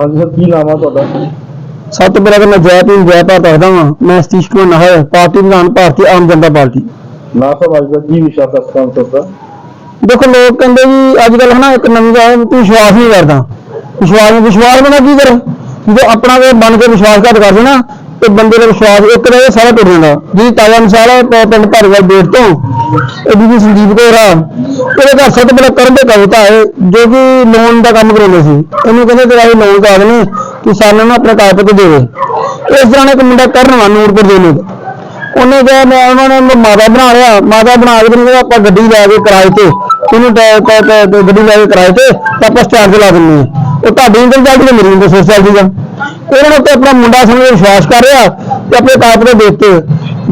ਹਾਂਜੀ ਸਰ ਕੀ ਨਾਮ ਆ ਤੁਹਾਡਾ? ਸਭ ਤੋਂ ਪਹਿਲਾਂ ਤਾਂ ਮੈਂ ਜੈ ਭੀਮ ਜੈ ਭਾਰਤ ਆਖਦਾ ਹਾਂ ਮੈਂ ਸਤੀਸ਼ ਕੁਮਾਰ ਨਾਹਰ ਪਾਰਟੀ ਪ੍ਰਧਾਨ ਭਾਰਤੀ ਆਮ ਜਨਤਾ ਪਾਰਟੀ। ਨਾ ਸਰ ਅੱਜ ਦਾ ਕੀ ਵਿਸ਼ਾ ਦਾ ਸਪਾਂਸਰ ਦਾ ਦੇਖੋ ਲੋਕ ਕਹਿੰਦੇ ਜੀ ਅੱਜ ਕੱਲ੍ਹ ਹਨਾ ਇੱਕ ਨਵੀਂ ਗੱਲ ਤੂੰ ਵਿਸ਼ਵਾਸ ਨਹੀਂ ਕਰਦਾ। ਵਿਸ਼ਵਾਸ ਵਿਸ਼ਵਾਸ ਬਿਨਾਂ ਕੀ ਕਰੇ? ਜਦੋਂ ਆਪਣਾ ਕੋਈ ਬਣ ਕੇ ਵਿਸ਼ਵਾਸਘਾਤ ਕਰਦੇ ਨਾ ਤੇ ਬੰਦੇ ਦਾ ਵਿਸ਼ਵਾਸ ਇੱਕ ਦਾ ਇਹ ਸਾਰਾ ਟੁੱਟ ਜਾਂਦਾ ਜੀ ਤਾਜ਼ਾ ਮਿਸਾਲ ਹੈ ਪ- ਪਿੰਡ ਧਾਰੀਵਾਲ ਬੇਟ ਤੋਂ। ਇਹ ਬੀਬੀ ਸੰਦੀਪ ਕੌਰ ਆ। ਉਹਦੇ ਘਰ ਸਭ ਤੋਂ ਪਹਿਲਾਂ ਕਰਨ ਦੇ ਕਵਿਤਾ ਹੈ ਜੋ ਕਿ ਲੋਨ ਦਾ ਕੰਮ ਕਰਾਉਂਦੇ ਸੀ। ਇਹਨੂੰ ਕਹਿੰਦੇ ਤੇਰਾ ਇਹ ਲੋਨ ਕਾਰਡ ਨੇ ਕਿ ਸਾਨੂੰ ਨਾ ਆਪਣੇ ਕਾਗਜ਼ ਤੇ ਦੇਵੇ ਇਸ ਦੌਰਾਨ ਇੱਕ ਮੁੰਡਾ ਕਰਨ ਵਾ ਨੂਰਪੁਰ ਦੇ ਨੂੰ ਉਹਨੇ ਕਿਹਾ, ਮੈਂ ਉਹਨਾਂ ਨੇ ਮਾਤਾ ਬਣਾ ਲਿਆ। ਮਾਤਾ ਬਣਾ ਕੇ ਤੇ ਆਪਾਂ ਗੱਡੀ ਲੈ ਕੇ ਕਿਰਾਏ ਤੇ ਇਹਨੂੰ ਗੱਡੀ ਲੈ ਕੇ ਕਿਰਾਏ ਤੇ ਤੇ ਆਪਾਂ ਸਟਾਰਟ ਲਾ ਦਿੰਦੇ ਹਾਂ। ਉਹ ਤੁਹਾਡੀ ਇੰਦਰ ਚੱਲਦੀ ਤੇ ਮੇਰੀ ਇੰਦਰ ਸੋਚ ਚੱਲਦੀ ਆ ਉਹਨਾਂ ਨੇ ਤੇ ਆਪਣਾ ਮੁੰਡਾ ਸਮਝ ਕੇ ਵਿਸ਼ਵਾਸ ਕਰ ਰਿਹਾ ਤੇ ਆਪਣੇ ਕਾਗਜ਼ ਤੇ ਦੇ ਦਿੱਤੇ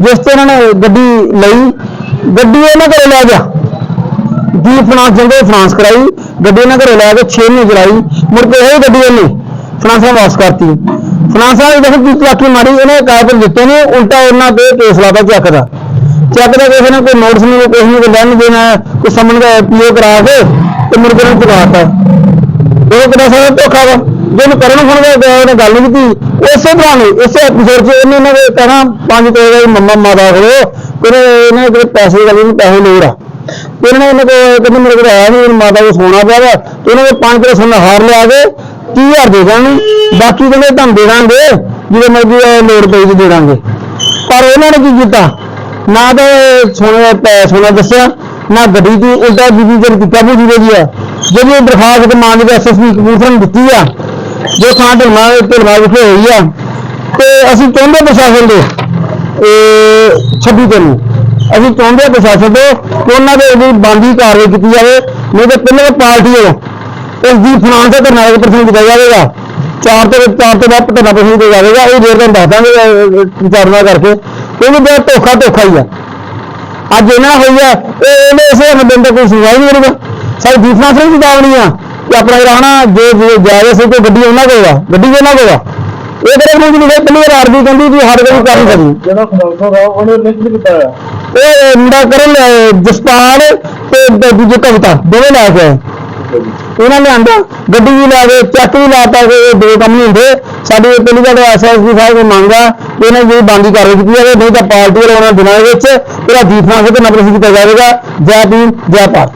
ਜਿਸ ਤੇ ਉਹਨਾਂ ਨੇ ਗੱਡੀ ਲਈ, ਗੱਡੀ ਉਹਨਾਂ ਘਰੇ ਲੈ ਗਿਆ। ਦੀ ਫਰਾਂਸ ਜਾਂਦੇ ਫਰਾਂਸ ਕਰਾਈ, ਗੱਡੀ ਇਹਨਾਂ ਘਰੇ ਲੈ ਕੇ 6 ਮਹੀਨੇ ਚਲਾਈ, ਮੁੜ ਕੇ ਇਹ ਗੱਡੀ ਇਹਨੇ ਫਰਾਂਸਾਂ ਵਾਪਸ ਕਰਤੀ। ਫਰਾਂਸਾਂ ਨੇ ਦੇਖੋ ਕੀ ਚਲਾਕੀ ਮਾਰੀ ਇਹਨੇ ਕਾਗਜ਼ ਦਿੱਤੇ ਨੇ, ਉਲਟਾ ਉਹਨਾਂ ਤੇ ਕੇਸ ਲਾਤਾ ਚੱਕਦਾ ਚੱਕ ਦਾ ਕਿਸੇ ਨੇ ਕੋਈ ਨੋਟਿਸ ਨਹੀਂ ਕਿਸੇ ਨੂੰ ਕੋਈ ਲੈਣ ਦੇਣਾ, ਕੋਈ ਸਮਨ ਦਾ ਪੀਓ ਕਰਾ ਕੇ ਤੇ ਮੁੜ ਕੇ ਚਲਾਤਾ ਉਹ ਕਿਹਦਾ ਸਾਰਾ ਧੋਖਾ ਵਾ? ਜਿਹਨੂੰ ਕਰਨ ਫੋਨ ਗਿਆ ਉਹਨੇ ਗੱਲ ਨਹੀਂ ਕੀਤੀ। ਉਸੇ ਤਰ੍ਹਾਂ ਨੇ ਇਸੇ ਐਪੀਸੋਡ 'ਚ ਇਹਨੇ ਇਹਨਾਂ ਦੇ ਕਹਿਣਾ, ਪੰਜ ਤੇ ਗਏ ਮੰਮਾ ਮਾਤਾ ਕੋਲ ਉਹਨੇ ਇਹਨੇ ਕੋਈ ਪੈਸੇ ਗੱਲ ਨਹੀਂ ਪੈਸੇ ਲੋੜ ਆ। ਤੇ ਇਹਨਾਂ ਨੇ ਇਹਨਾਂ ਕੋਲ ਕਹਿੰਦੇ ਮੇਰੇ ਕੋਲ ਆਇਆ ਨਹੀਂ ਮਾਤਾ ਕੋਲ ਸੋਨਾ ਪਿਆ ਵਾ, ਤੇ ਉਹਨਾਂ ਨੇ ਪੰਜ ਕਿਲੋ ਸੋਨਾ ਹਾਰ ਲਿਆ ਕੇ 30000 ਦੇ ਦਾਂਗੇ ਬਾਕੀ ਕਹਿੰਦੇ ਤੁਹਾਨੂੰ ਦੇ ਦਾਂਗੇ ਜਦੋਂ ਮਰਜ਼ੀ ਲੋੜ ਪਈ ਤੇ ਦੇ ਦਾਂਗੇ ਪਰ ਉਹਨਾਂ ਨੇ ਕੀ ਕੀਤਾ? ਨਾ ਤਾਂ ਇਹ ਪੈ- ਸੋਨਾ ਦੱਸਿਆ, ਨਾ ਗੱਡੀ ਦੀ, ਉਲਟਾ ਬੀਬੀ ਜਿਹੜੀ ਕਾਬੂ ਜੀ ਆ ਜਿਹੜੀ ਇਹ ਦਰਖਾਸਤ ਮਾਨ ਦੇ ਐਸਐਸਪੀ ਕਪੂਰਥਲਾ ਨੂੰ ਦਿੱਤੀ ਆ, ਜੋ ਥਾਂ ਢਲਮਾ ਢਲਮਾ ਵਿਖੇ ਹੋਈ ਆ, ਤੇ ਅਸੀਂ ਚਾਹੁੰਦੇ ਪ੍ਰਸ਼ਾਸਨ ਦੇ ਇਹ 26 ਦਿਨ ਨੂੰ, ਅਸੀਂ ਚਾਹੁੰਦੇ ਹਾਂ ਪ੍ਰਸ਼ਾਸਨ ਤੋਂ ਕਿ ਉਹਨਾਂ ਦੇ ਇਹਦੀ ਬੰਦੀ ਕਾਰਵਾਈ ਕੀਤੀ ਜਾਵੇ, ਨਹੀਂ ਤਾਂ ਪਹਿਲਾਂ ਪਾਰਟੀ ਹੈ ਇਸ ਦੀ ਫਾਈਨਾਂਸ ਦਾ ਧਰਨਾ ਇੱਕ ਪ੍ਰਸ਼ਨ ਦਿੱਤਾ ਜਾਵੇਗਾ, ਚਾਰ ਤੋਂ ਚਾਰ ਤੋਂ ਬਾਅਦ ਧਰਨਾ ਪ੍ਰਸ਼ਨ ਦਿੱਤਾ ਜਾਵੇਗਾ ਇਹ ਦੇਰ ਤੁਹਾਨੂੰ ਦੱਸ ਦਾਂਗੇ ਵਿਚਾਰਨਾ ਕਰਕੇ। ਕਿਉਂਕਿ ਬਹੁਤ ਧੋਖਾ ਧੋਖਾ ਹੀ ਆ। ਅੱਜ ਇਹਨਾਂ ਹੋਈ ਆ ਇਹ ਇਹਨੇ ਇਸੇ ਬੰਦੇ ਦਾ ਕੋਈ ਸੁਣਵਾਈ ਨਹੀਂ ਕਰੂਗਾ। ਸਾਡੀ ਦੂਸਰਾ ਸਿੰਘ ਦੀ ਦਾਵਣੀ ਆ ਕਿ ਆਪਣਾ ਰਹਿਣਾ ਜੇ ਜੇ ਜਾਇਜ਼ ਸੀ ਤੇ ਗੱਡੀ ਉਹਨਾਂ ਕੋਲ ਆ ਗੱਡੀ ਉਹਨਾਂ ਕੋਲ ਆ। ਇਹ ਕਰੇ ਨਹੀਂ ਕਿ ਪਹਿਲੀ ਵਾਰ ਆਰਦੀ ਕਹਿੰਦੀ ਵੀ ਹਰ ਕੋਈ ਕੰਮ ਕਰੀ ਜਿਹੜਾ ਸਪਾਂਸਰ ਆ ਉਹਨੇ ਲਿੰਕ ਵੀ ਆ ਇਹ ਮੁੰਡਾ ਕਰਨ ਜਸਪਾਲ ਤੇ ਦੂਜੇ ਕਵਿਤਾ ਦੋਵੇਂ ਲੈ ਕੇ ਆਏ। ਉਹਨਾਂ ਨੇ ਆਂਦਾ ਗੱਡੀ ਵੀ ਲਾ ਕੇ ਚੱਕ ਵੀ ਲਾਤਾ ਕਿ ਇਹ ਦੋ ਕੰਮ ਨਹੀਂ ਹੁੰਦੇ। ਸਾਡੀ ਇਹ ਪਹਿਲੀ ਗੱਲ ਐਸਐਸਪੀ ਸਾਹਿਬ ਨੂੰ ਮੰਗਾ ਇਹਨਾਂ ਦੀ ਬੰਦੀ ਕਾਰਵਾਈ ਕੀਤੀ ਜਾਵੇ ਨਹੀਂ ਤਾਂ ਪਾਰਟੀ ਵਾਲੇ ਉਹਨਾਂ ਦਿਨਾਂ ਦੇ ਵਿੱਚ ਇਹਦਾ ਜੀਤ ਨਾਲ ਤੇ ਨੰਬਰ ਕੀਤਾ ਜਾਵੇਗਾ, ਜੈ ਭੀਮ, ਜੈ ਭਾਰਤ।